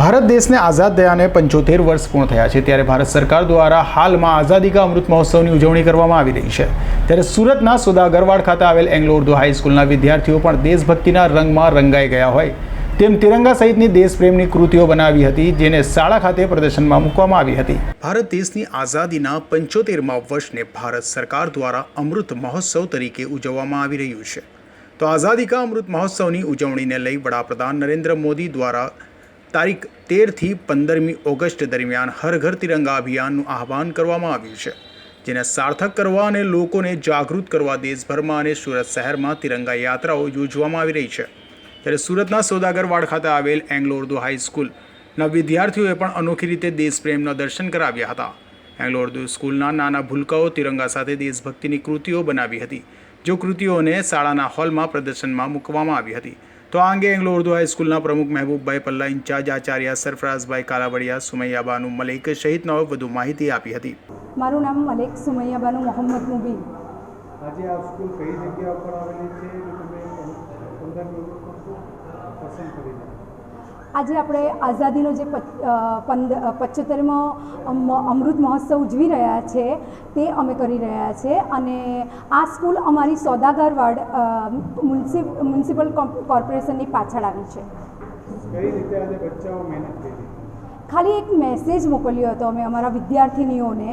ભારત દેશને આઝાદ થયાને પંચોતેર વર્ષ પૂર્ણ થયા છે ત્યારે ભારત સરકાર દ્વારા હાલમાં આઝાદી કા અમૃત મહોત્સવની ઉજવણી કરવામાં આવી રહી છે. ત્યારે સુરતના સોદાગરવાડ ખાતે આવેલ એંગ્લો ઉર્દુ હાઈસ્કૂલના વિદ્યાર્થીઓ પણ દેશભક્તિના રંગમાં રંગાઈ ગયા હોય તેમ તિરંગા સહિતની દેશપ્રેમની કૃતિઓ બનાવી હતી જેને શાળા ખાતે પ્રદર્શનમાં મૂકવામાં આવી હતી. ભારત દેશની આઝાદીના પંચોતેરમાં વર્ષને ભારત સરકાર દ્વારા અમૃત મહોત્સવ તરીકે ઉજવવામાં આવી રહ્યું છે. તો આઝાદી કા અમૃત મહોત્સવની ઉજવણીને લઈ વડાપ્રધાન નરેન્દ્ર મોદી દ્વારા તારીખ તેરથી પંદરમી ઓગસ્ટ દરમિયાન હર ઘર તિરંગા અભિયાનનું આહવાન કરવામાં આવ્યું છે, જેને સાર્થક કરવા અને લોકોને જાગૃત કરવા દેશભરમાં અને સુરત શહેરમાં તિરંગા યાત્રાઓ યોજવામાં આવી રહી છે. ત્યારે સુરતના સોદાગરવાડ ખાતે આવેલ એંગ્લો ઉર્દુ હાઈસ્કૂલના વિદ્યાર્થીઓએ પણ અનોખી રીતે દેશપ્રેમના દર્શન કરાવ્યા હતા. એંગ્લો ઉર્દુ સ્કૂલના નાના ભૂલકાઓ તિરંગા સાથે દેશભક્તિની કૃતિઓ બનાવી હતી, જો કૃતિઓને શાળાના હોલમાં પ્રદર્શનમાં મૂકવામાં આવી હતી. તો આ અંગે એંગ્લો ઉર્દુ હાઈસ્કૂલના પ્રમુખ મહેબૂબભાઈ પલ્લા ઇન્ચાર્જ આચાર્ય સરફરાઝભાઈ કાલાવડિયા સુમૈયાબાનુ મલિક સહિતનાઓ વધુ માહિતી આપી હતી. મારું નામ મલેક સુમૈયાબાનુ મોહમ્મદ મુબીન. આજે આ સ્કૂલ કઈ જગ્યા પર આવેલી છે? તમે પસંદ કરી આજે આપણે આઝાદીનો જે પચોતેરમો અમૃત મહોત્સવ ઉજવી રહ્યા છે તે અમે કરી રહ્યા છે. અને આ સ્કૂલ અમારી સોદાગર વાર્ડ મ્યુનિસિપલ કોર્પ- કોર્પોરેશનની પાછળ આવી છે. ખાલી એક મેસેજ મોકલ્યો હતો અમે અમારા વિદ્યાર્થિનીઓને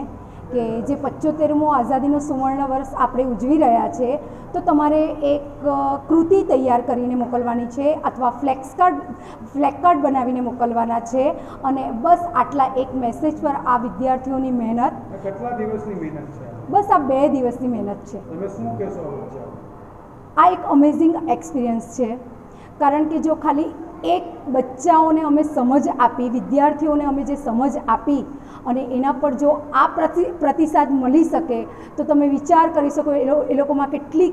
કે જે પચોતેરમો આઝાદીનો સુવર્ણ વર્ષ આપણે ઉજવી રહ્યા છે તો તમારે એક કૃતિ તૈયાર કરીને મોકલવાની છે અથવા ફ્લેક્સ કાર્ડ ફ્લેગ કાર્ડ બનાવીને મોકલવાના છે અને બસ આટલા એક મેસેજ પર આ વિદ્યાર્થીઓની મહેનત કેટલા દિવસની મહેનત છે? બસ આ બે દિવસની મહેનત છે. તમે શું કહેશો આ એક અમેઝિંગ એક્સપિરિયન્સ છે. કારણ કે જો ખાલી એક બચ્ચાઓને અમે સમજ આપી વિદ્યાર્થીઓને અમે જે સમજ આપી અને એના પર જો આ પ્રતિ પ્રતિસાદ મળી શકે તો તમે વિચાર કરી શકો એ લોકોમાં કેટલી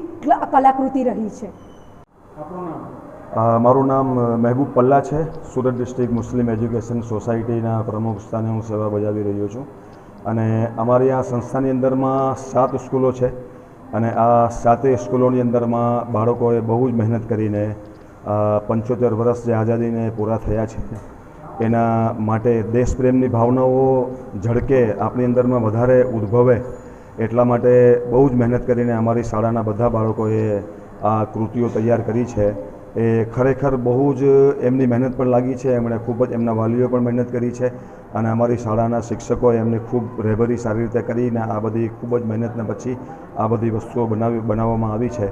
કલાકૃતિ રહી છે. આપણું નામ? અ, મારું નામ મહેબૂબ પલ્લા છે. સુરત ડિસ્ટ્રિક્ટ મુસ્લિમ એજ્યુકેશન સોસાયટીના પ્રમુખ સ્થાને હું સેવા બજાવી રહ્યો છું. અને અમારી આ સંસ્થાની અંદરમાં સાત સ્કૂલો છે અને આ સાતે સ્કૂલોની અંદરમાં બાળકોએ બહુ જ મહેનત કરીને પંચોતેર વર્ષ જે આઝાદીને પૂરા થયા છે, એના માટે દેશપ્રેમની ભાવનાઓ ઝળકે, આપણી અંદરમાં વધારે ઉદ્ભવે, એટલા માટે બહુ જ મહેનત કરીને અમારી શાળાના બધા બાળકોએ આ કૃતિઓ તૈયાર કરી છે. એ ખરેખર બહુ જ એમની મહેનત પણ લાગી છે, એમણે ખૂબ જ એમના વાલીઓ પણ મહેનત કરી છે અને અમારી શાળાના શિક્ષકોએ એમને ખૂબ રહેબરી સારી રીતે કરીને આ બધી ખૂબ જ મહેનતને પછી આ બધી વસ્તુઓ બનાવી, બનાવવામાં આવી છે.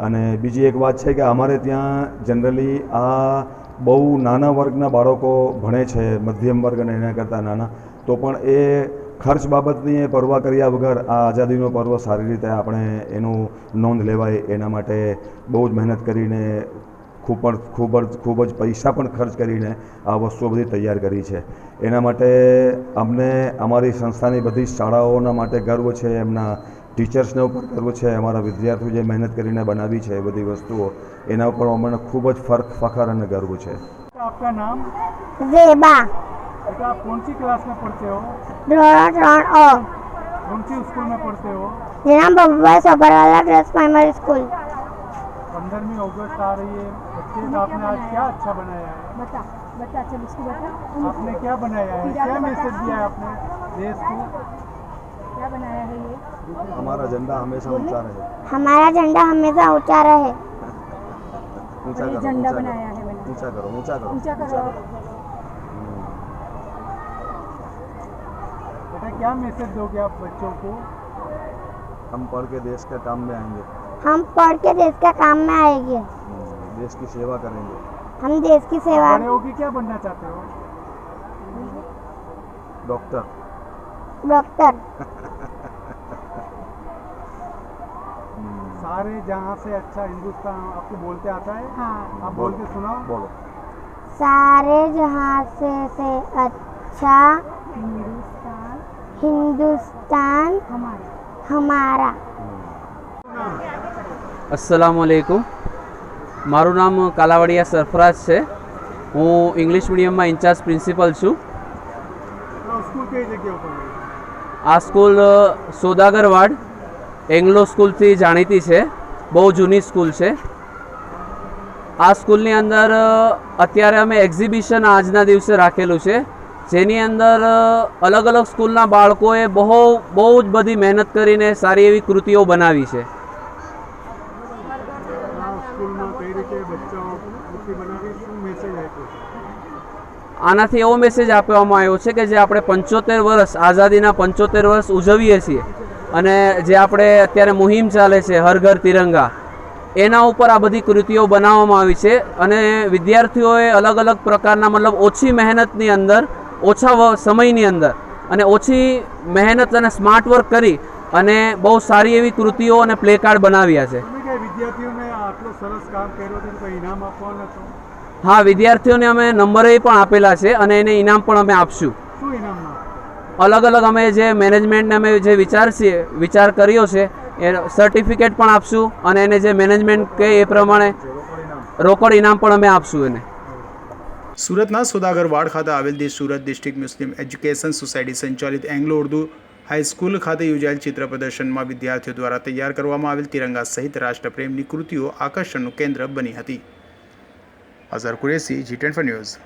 અને બીજી એક વાત છે કે અમારે ત્યાં જનરલી આ બહુ નાના વર્ગના બાળકો ભણે છે, મધ્યમ વર્ગ અને એના કરતાં નાના, તો પણ એ ખર્ચ બાબતની એ પરવા કર્યા વગર આ આઝાદીનો પર્વ સારી રીતે આપણે એનું નોંધ લેવાય, એના માટે બહુ જ મહેનત કરીને ખૂબ પણ ખૂબ જ ખૂબ જ પૈસા પણ ખર્ચ કરીને આ વસ્તુઓ બધી તૈયાર કરી છે. એના માટે અમને અમારી સંસ્થાની બધી શાળાઓના માટે ગર્વ છે, એમના ટીચર્સને ઉપર ગર્વ છે અમારા વિદ્યાર્થીઓ જે મહેનત કરીને બનાવી છે એ બધી વસ્તુઓ એના ઉપર અમને ખૂબ જ ફર્ક ફખર અને ગર્વ છે आपका नाम जेबा बेटा आप कौन सी क्लास में पढ़ते हो धोरण ત્રણ અ कौन सी स्कूल में पढ़ते हो જેના બબુભાઈ સોપરવાલા गर्ल्स प्राइमरी स्कूल पंद्रहवीं अगस्त आ रही है बच्चे का आपने आज क्या अच्छा बनाया है બતા બતા ચલ उसको बता आपने क्या बनाया है क्या मैसेज दिया है आपने देश को क्या बनाया है ये? हमारा झंडा हमेशा ऊँचा रहे। हमारा झंडा हमेशा ऊँचा रहे। ऊँचा करो झंडा बनाया है मैंने। ऊँचा करो ऊँचा करो ऊँचा करो। बेटा क्या मैसेज दोगे आप बच्चों को? हम पढ़ के देश के काम में आएँगे। हम पढ़ के देश के काम में आएँगे। हम्म, देश की सेवा करेंगे। हम देश की सेवा बड़े क्या बनना चाहते हो? डॉक्टर। डॉक्टर सारे जहाँ से अच्छा हिंदुस्तान आपको बोलते आता है हाँ आप बोल के सुनाओ बोलो सारे जहाँ से से अच्छा हिंदुस्तान हिंदुस्तान हमारा हमारा અસલામ વાલેકુમ મારું નામ કાલાવાડિયા સરફરાજ છે હું ઇંગ્લિશ મીડિયમમાં ઇન્ચાર્જ પ્રિન્સિપલ છું આ સ્કૂલ સોદાગરવાડ એંગ્લો સ્કૂલથી જાણીતી છે. બહુ જૂની સ્કૂલ છે. આ સ્કૂલની અંદર અત્યારે અમે એક્ઝિબિશન આજના દિવસે રાખેલું છે. જેની અંદર અલગ અલગ સ્કૂલના બાળકોએ બહુ બહુ જ બધી મહેનત કરીને સારી એવી કૃતિઓ બનાવી છે આ સ્કૂલમાં કઈ રીતે બચ્ચાઓ કૃતિ બનાવી શું મેસેજ આપ્યો છે આનાથી એવો મેસેજ આપવામાં આવ્યો છે કે જે આપણે પંચોતેર વર્ષ, આઝાદીના પંચોતેર વર્ષ ઉજવીએ છીએ અને જે આપણે અત્યારે મુહિમ ચાલે છે, હર ઘર તિરંગા, એના ઉપર આ બધી કૃતિઓ બનાવવામાં આવી છે અને વિદ્યાર્થીઓએ અલગ અલગ પ્રકારના મતલબ ઓછી મહેનતની અંદર, ઓછા સમયની અંદર અને ઓછી મહેનત અને સ્માર્ટ વર્ક કરી અને બહુ સારી એવી કૃતિઓ અને પ્લે કાર્ડ બનાવ્યા છે. વિદ્યાર્થીઓને આટલો સરસ કામ કર્યો ઇનામ આપવાના હા વિદ્યાર્થીઓને અમે નંબરે પણ આપેલા છે અને એને ઇનામ પણ અમે આપશું? અલગ અલગ અમે જે મેનેજમેન્ટને અમે જે વિચાર છે વિચાર કર્યો છે એ સર્ટિફિકેટ પણ આપશું અને એને જે મેનેજમેન્ટ કહે એ પ્રમાણે રોકડ ઇનામ પણ અમે આપશું એને. સુરતના સોદાગરવાડ ખાતે આવેલ the Surat district Muslim education society સંચાલિત એંગ્લો ઉર્દુ હાઈસ્કૂલ ખાતે યોજાયેલ ચિત્ર પ્રદર્શનમાં વિદ્યાર્થીઓ દ્વારા તૈયાર કરવામાં આવેલ તિરંગા સહિત રાષ્ટ્રપ્રેમની કૃતિઓ આકર્ષણનું કેન્દ્ર બની હતી. Azhar Kureshi G twenty news.